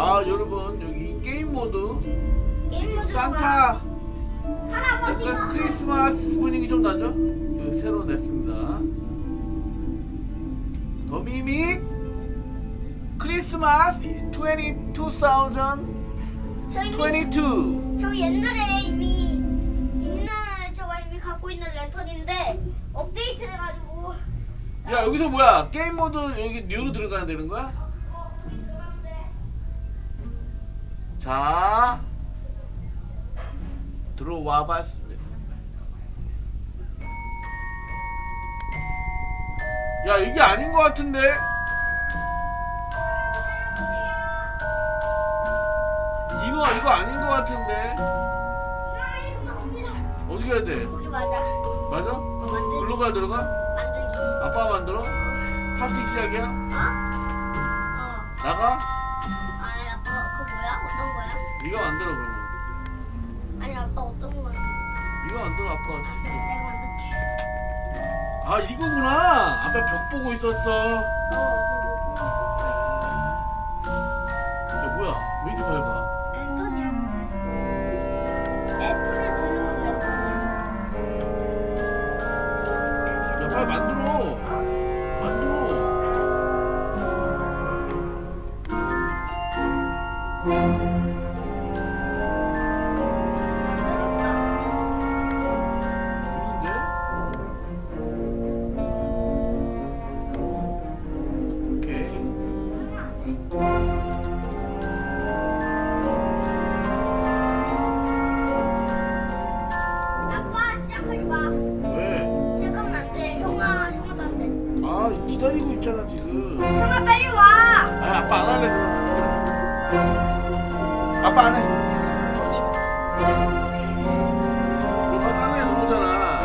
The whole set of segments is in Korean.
아 여러분 여기 게임 모드 게임 모드가 산타 할아버지가 약간 크리스마스 분위기 좀 나죠? 이거 새로 냈습니다. 더미밋 크리스마스 20, 2022 저 이미 저 옛날에 이미 있는 저가 이미 갖고 있는 랜턴인데 업데이트 돼가지고 야 여기서 뭐야 게임 모드 여기 뉴로 들어가야 되는 거야? 자 들어와 봤습니다. 야 이게 아닌 것 같은데? 이거 이거 아닌 것 같은데? 어떻게 해야 돼? 거기 맞아. 맞아? 어 만들기. 글로 가 들어가? 만들기. 아빠가 만들어? 파티 시작이야? 어? 어. 나가? 네가 만들어 그러면. 아니 아빠 어떤 거? 네가 만들어 아빠가. 내가 만들게. 아 이거구나. 아빠 벽 보고 있었어. 어야 뭐야? 왜 이렇게 밝아? 그거 랜턴이야. 애플을 누르면 랜턴이야. 야 빨리. 만들어. 기다리고 있잖아 지금. 형아 빨리 와. 아 아빠 안 할래. 아빠 안 해. 아빠 딴 애에서 오잖아.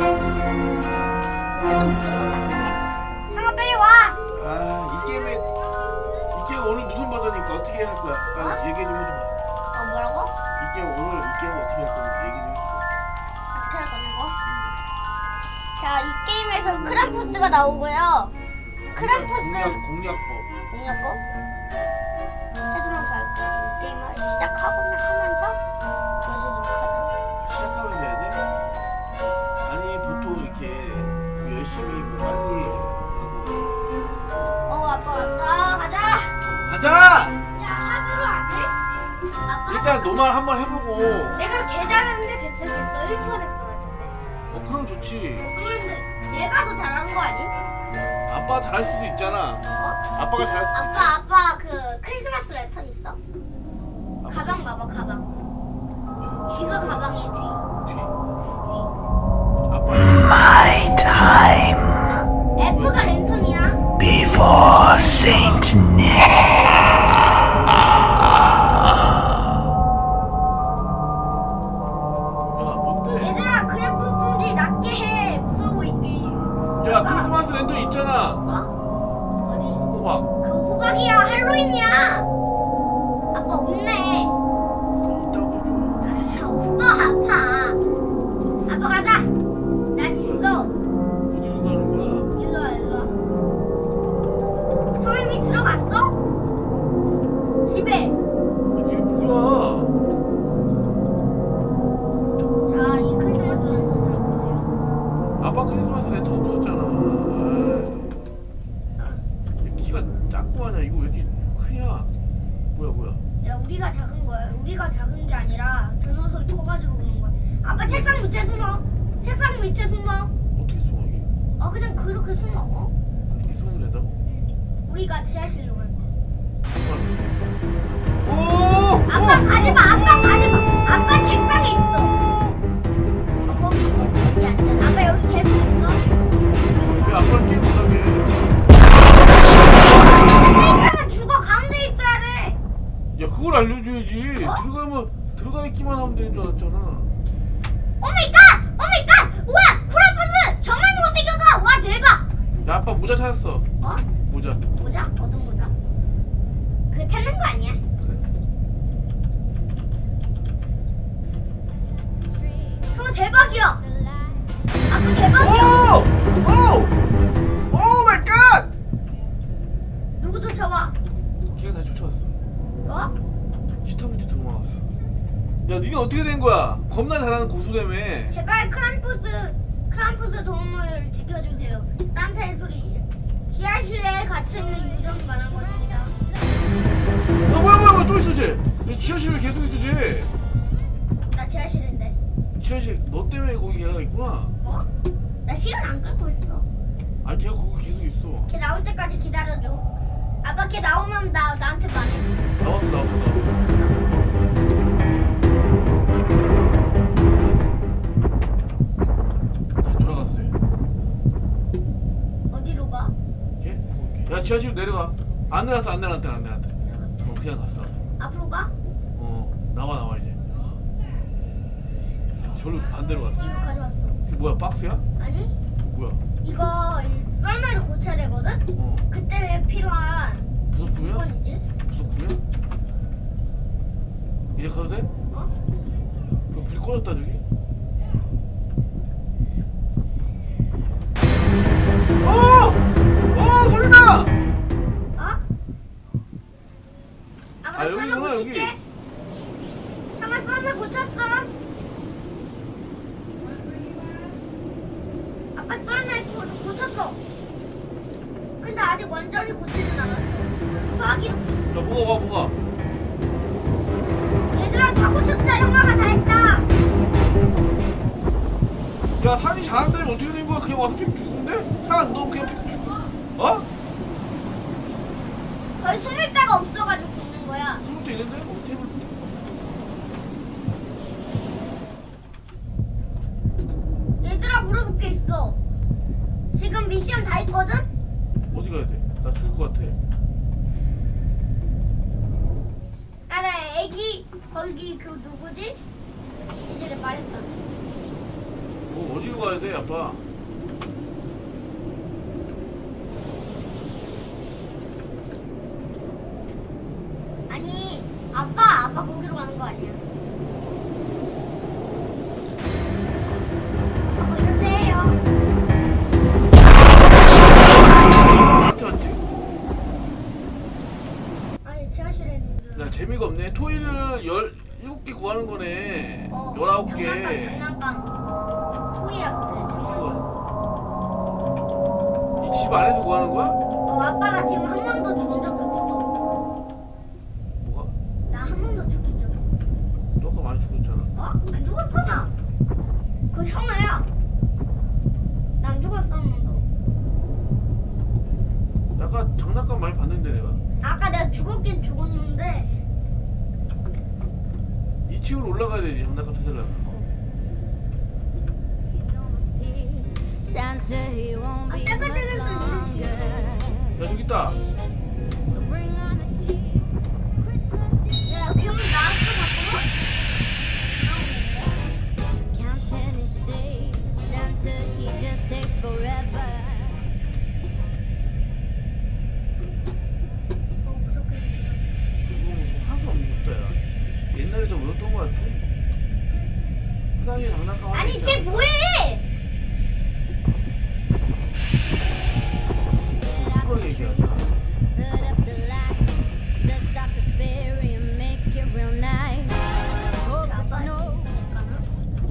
형아 빨리 와. 아이 게임에 이 게임 오늘 무슨 버전이니까 어떻게 할 거야? 빨리 얘기 좀 해줘봐. 어 뭐라고? 이 게임 오늘 이 게임 어떻게 할 건지 얘기 좀 해줘봐. 어떻게 할 거냐고? 자, 이 게임에서 크람푸스가 나오고요. 크람푸스 공략 공략법. 공략법 해주면서 할 거예요. 이 게임을 시작하고 하면서 보여주도록 하자. 시작하면 돼야 돼? 아니 보통 이렇게 열심히 뭐 빨리 어, 아빠 왔다. 가자. 가자! 야, 하드로 안 해? 아빠. 일단 노말 한번 해보고 내가 개 잘하는데 괜찮겠어? 1초 할것 같은데. 어 그럼 좋지 그런데 내가 더 잘하는 거 아니? 아빠 잘할 수도 있잖아 어? 아빠가 잘할 수도 있지 아빠 아빠 그 크리스마스 랜턴 있어? 가방 봐봐 가방 뒤가 가방에 뒤뒤 뒤. 아빠 My time F가 랜턴이야 before Saint Nick. 지하실로. 오! 아빠 오! 가지 마. 아빠 가지 마. 아빠 책상에 있어. 어, 거기 있어. 거기 앉아. 아빠 여기 계속 있어. 왜 아빠를 게임 못하게 책상은 죽어. 가운데 있어야 돼. 야 그걸 알려줘야지 어? 들어가면 들어가 있기만 하면 되는 줄 알았잖아! 오마이갓! 우와! 쿠라푸스! 정말 못생겼다! 와, 대박! 야 아빠 모자 찾았어 어? 모자 모자? 어떤 모자? 그거 찾는 거 아니야? 그래? 형 대박이야! 아빠 대박이야! 오! 오! 오 마이 갓! 누구 쫓아와? 걔가 다 쫓아왔어 어? 컴퓨터 밑에 도망갔어. 야, 니가 어떻게 된 거야? 겁나 잘하는 고수라며. 제발 크람 푸스 크람푸스 도움을 지켜주세요. 딴테 소리. 지하실에 갇혀 있는 유령이 말한 것입니다. 아, 뭐야, 뭐야, 뭐야, 또 있어, 쟤. 야, 지하실에 계속 있어, 쟤. 나 지하실인데. 지하실, 너 때문에 거기 걔가 있구나. 어? 나 시간 안 끌고 있어. 아, 걔가 거기 계속 있어. 걔 나올 때까지 기다려줘. 아빠 걔 나오면 나 나한테 말해. 나왔어, 나왔어, 나왔어. 지하실 내려가. 안 내려갔어, 안 내려갔대, 안 내려갔대. 어, 그냥 갔어. 앞으로 가? 어, 나와, 나와, 이제. 저로 반대로 갔어. 이거 가져왔어. 이게 뭐야, 박스야? 아니? 뭐야? 이거 이 썰매를 고쳐야 되거든? 어, 그때 필요한 부속품이야? 물건이지? 부속품이야? 이제 가도 돼? 어? 이거 불 꺼졌다, 저기. 아. 여기. 형아 썰매 고쳤어. 아빠 고, 고쳤어. 근데 아직 완전히 고치진 않았어. 수학이 야, 뭐가 와, 뭐가? 얘들아 다 고쳤다. 형아가 다 했다. 야, 산이 잘한데 어떻게 된 거야? 그냥 와서 픽 죽은데? 산, 너 그냥 픽 죽어? 어? 거의 숨을 데가 없어 숨을 때 있는데? 어, 테이블. 얘들아 물어볼 게 있어. 지금 미션 다 했거든? 어디 가야 돼? 나 죽을 것 같아. 아, 나 애기 거기 그 누구지? 이제 말했다. 뭐, 어디로 가야 돼, 아빠? 토이를 열, 일곱 개 구하는 거네. 어, 열아홉 개. 장난감 장난감. 토이야 그게 장난감. 이 집 안에서 구하는 거야? 어 아빠가 지금 한 번도 죽은 적이 없어. 뭐가? 나 한 번도 죽인 적 없어. 너 아까 많이 죽었잖아. 어? 안 죽었어 나. 그 형아야. 나안 죽었어 한 번도. 아까 장난감 많이 봤는데 내가. 아까 내가 죽었긴 죽었는데 2층으로 올라가야 되지 장난감 찾으려면. Ah. 야 저기 있다.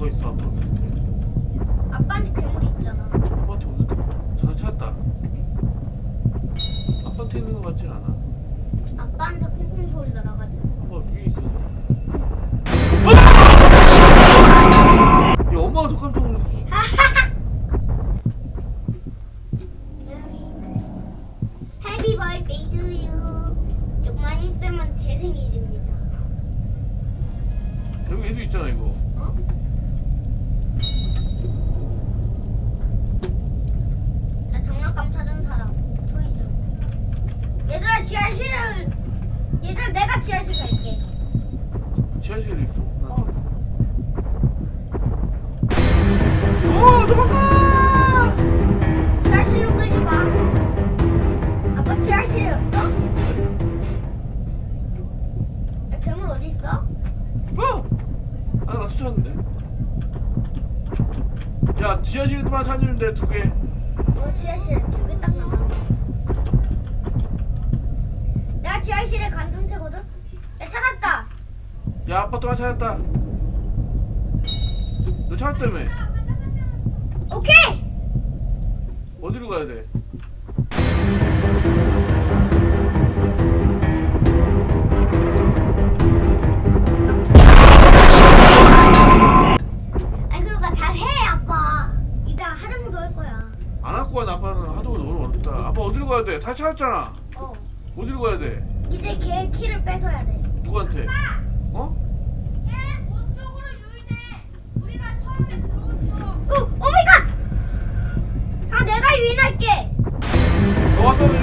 뭐가 있어 아빠. 아빠한테 괴물이 있잖아. 아빠한테 오는데. 전화 찾았다. 아빠한테 있는 것 같진 않아. 아빠한테 콩콩 소리가 나가지고. 아빠 위에 있어. 야 엄마가 더 깜짝 놀랐어. Happy birthday to you. 조금만 있으면 제 생일입니다. 여기 애도 있잖아 이거. 어? 야 지하실에만 찾으는데 두 개. 어 지하실에 두개 딱 남았네. 내가 지하실에 간 상태거든. 야 찾았다. 야 아파트 하나 찾았다 너 찾았다며 오케이. 어디로 가야 돼? 어. 어디로 가야 돼? 이제 걔 키를 뺏어야 돼. 누구한테? 어? 걔문 쪽으로 유인해. 우리가 처음에 들어왔어. 어, 오마이갓! 아, 내가 유인할게. 너 와서 이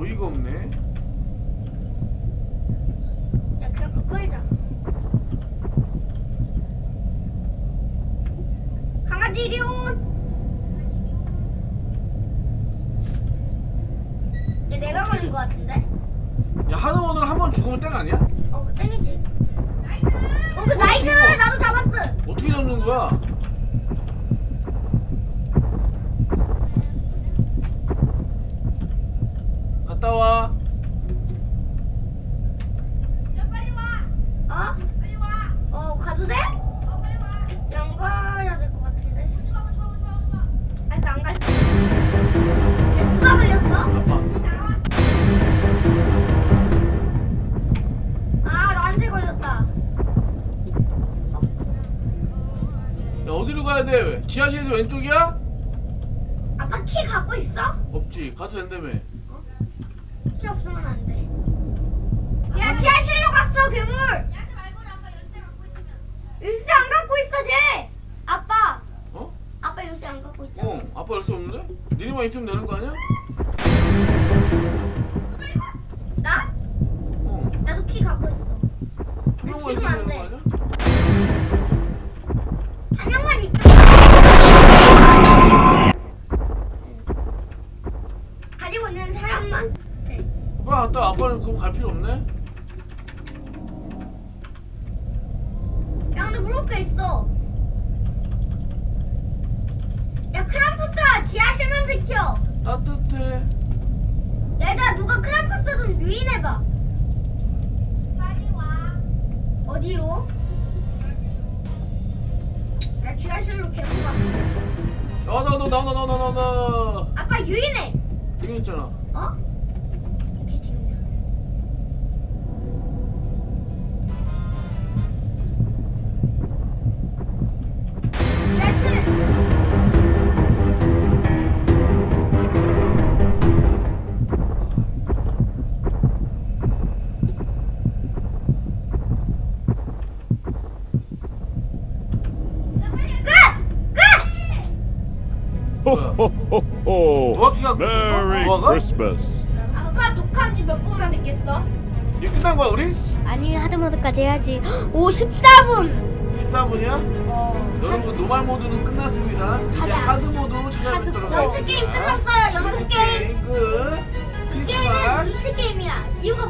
어. 어이가 없네 야 그냥 끌자. 강아지 이리 온. 얘 내가 걸린 거 같은데? 야 하드모드는 한번 죽으면 땡 아니야? 어, 그 땡이지. 어, 그 나이스! 나도 잡았어. 어떻게 잡는 거야? 갔다 와 어? 빨리 와. 어, 가도 돼? 어, 빨리 와. 안 가야 될 것 같은데. 오지 마, 오지 마, 오지 마, 오지 마. 알았어, 안 갈게. 야, 누가 걸렸어? 아빠 아, 나한테 걸렸다. 야 어디로 가야 돼? 지하실에서 왼쪽이야? 아빠 키 갖고 있어? 없지 가도 된다며 키 없으면 안 돼. 야, 지하실로 갔어, 괴물. 열쇠 안 갖고 있어, 쟤. 아빠. 어? 아빠 열쇠 안 갖고 있잖아. 어 아빠 열수 없는데? 니네만 있으면 되는 거 아니야? 나? 어 나도 키 갖고 있어. 나 지금 있으면 안 돼. 한 명만 있 아빠는 그거 갈 필요 없네? 야, 근데 물을 게 있어. 야, 크람푸스야, 지하실만 지켜. 따뜻해 얘들아, 누가 크람푸스 좀 유인해봐. 빨리 와. 어디로? 야, 지하실로 괴물 갔어. 나와 나와 나와 나와 나와 나와 나와 아빠 유인해. 이거 있잖아 어? Ho ho ho ho! 노아키가 Merry 노아가? Christmas! 아빠 녹화한 지 몇 분만 됐겠어? 이게 끝난 거야 우리? 아니 하드모드까지 해야지. 오 14분. 14분이야? 어. 여러분 노말 모드는 끝났습니다 이제. 하드 모드로 찾아뵙도록 하드. 연습 게임 끝났어요. 연습 게임. 끝 이 게임은 크리스마스 눈치 게임이야. 이유가